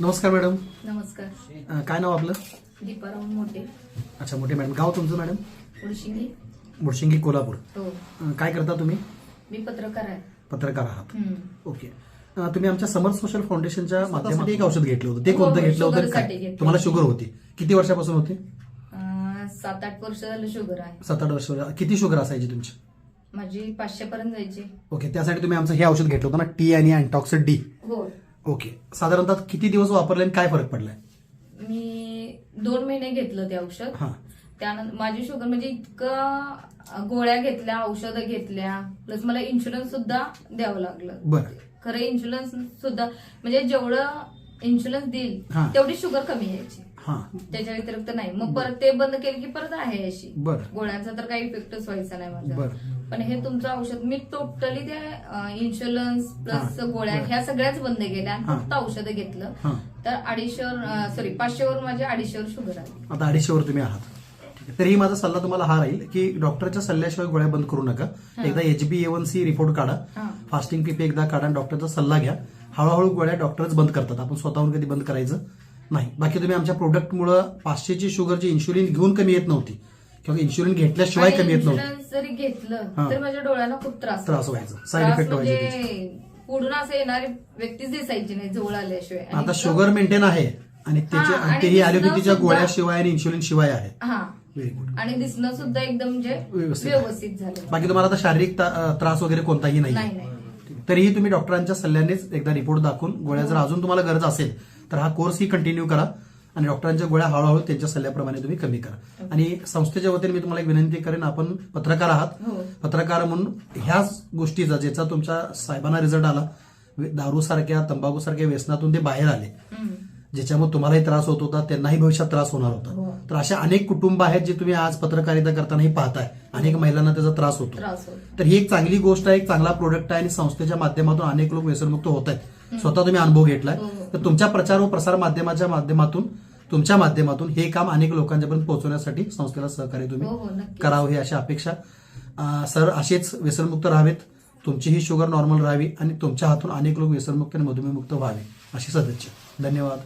नमस्कार मॅडम. नमस्कार. अ, काय नाव आपलं? मोठे. अच्छा मोठे मॅडम. गाव तुमचं मॅडम? उडशिंगी मुळशिंगी कोल्हापूर. हो. अ, काय करता तुम्ही? मी पत्रकार आहे. पत्रकार आहात. हम्म. ओके. अ, तुम्ही आमच्या समर सोशल फाउंडेशनच्या माध्यमातून एक औषध घेतलं होतं. ते कोणतं हो, घेतलं होतं? शुगरसाठी काय? घेतलं. तुम्हाला शुगर होती. किती वर्षापासून होती? अं, सात आठ वर्ष झालं शुगर आहे. सात आठ वर्ष. किती शुगर असायची तुमची? माझी पाचशे पर्यंत जायची. ओके त्यासाठी तुम्ही आमचं हे औषध घेतलं होतं ना टी आणि अँटॉक्सिड डी. हो ओके. साधारणतः किती दिवस वापरले आणि काय फरक पडलाय? मी दोन महिने घेतलं ते औषध. हा. त्यानंतर माझी शुगर म्हणजे इतकं गोळ्या घेतल्या औषधं घेतल्या प्लस मला इन्शुरन्स सुद्धा द्यावं लागलं. बरं. खरं इन्शुरन्स सुद्धा म्हणजे जेवढं इन्शुरन्स देईल. तेवढी शुगर कमी यायची. हा. त्याच्या व्यतिरिक्त नाही. मग परत ते बंद केलं की परत आहे अशी. बरं. गोळ्यांचा तर काही इफेक्टच व्हायचा नाही माझा बरं. पण हे तुमचं औषध मी टोटली त्या इन्शुरन्स प्लस हा, गोळ्या बरं. ह्या सगळ्याच बंद केल्या आणि हा. फक्त औषधं घेतलं. हा. तर अडीचशेवर सॉरी पाचशेवर माझ्या अडीचशेवर शुगर आली. आता अडीचशेवर तुम्ही आहात. तरीही माझा सल्ला तुम्हाला हा राहील की डॉक्टरच्या सल्ल्याशिवाय गोळ्या बंद करू नका. एकदा H B A one C report काढा. फास्टिंग पीपी एकदा काढा आणि डॉक्टरचा सल्ला घ्या. हळूहळू गोळ्या डॉक्टरच बंद करतात. आपण स्वतःहून कधी बंद करायचं नाही. बाकी तुम्ही आमच्या प्रोडक्टमुळं पाचशेची शुगरची इन्शुलिन घेऊन कमी येत नव्हती. किंवा इन्शुलिन घेतल्याशिवाय कमी येत नव्हती. इन्शुरन्स जरी घेतलं. तर माझ्या डोळ्यांना खूप त्रास त्रास व्हायचा. साईड इफेक्ट व्हायचे. म्हणजे पुढून असं येणारी व्यक्तीच दिसायची नाही जवळ आल्याशिवाय. आता शुगर मेंटेन आहे आणि त्याचे आणि आणि तेही ॲलोपॅथीच्या गोळ्याशिवाय आणि इन्शुलिन शिवाय आहे. हा. आणि दिसणं सुद्धा एकदम म्हणजे व्यवस्थित. झालं. बाकी तुम्हाला आता शारीरिक ता- त्रास वगैरे कोणताही नाही नाही नाही. तरीही तुम्ही डॉक्टरांच्या सल्ल्यानेच एकदा रिपोर्ट दाखवून गोळ्या जर अजून तुम्हाला गरज असेल तर हा कोर्स ही कंटिन्यू करा आणि डॉक्टरांच्या गोळ्या हळूहळू त्यांच्या सल्ल्याप्रमाणे तुम्ही कमी करा. आणि संस्थेच्या वतीने मी तुम्हाला एक विनंती करेन आपण पत्रकार आहात. हो. पत्रकार म्हणून ह्याच गोष्टीचा ज्याचा तुमच्या साहेबांना रिझल्ट आला दारू सारख्या तंबाखू सारख्या व्यसनातून ते बाहेर आले. हम्म. ज्याच्यामुळे तुम्हालाही त्रास होत होता त्यांनाही भविष्यात त्रास होणार होता. हो. तर अशा अनेक कुटुंब आहेत जे तुम्ही आज पत्रकारिता करतानाही पाहताय. अनेक महिलांना त्याचा त्रास होतो. त्रास होत. तर ही एक चांगली गोष्ट आहे एक चांगला प्रोडक्ट आहे आणि संस्थेच्या माध्यमातून अनेक लोक व्यसनमुक्त होत आहेत. स्वतः तुम्ही अनुभव घेतलाय. हो, हो. तर तुमच्या प्रचार व प्रसार माध्यमाच्या माध्यमातून तुमच्या माध्यमातून हे काम अनेक लोकांच्यापर्यंत पोहोचवण्यासाठी संस्थेला सहकार्य तुम्ही हो करावं ही अशी अपेक्षा. सर असेच व्यसनमुक्त राहावेत. तुमची ही शुगर नॉर्मल राहावी आणि तुमच्या हातून अनेक लोक व्यसनमुक्त आणि मधुमेहमुक्त व्हावे. अशी सदिच्छा धन्यवाद.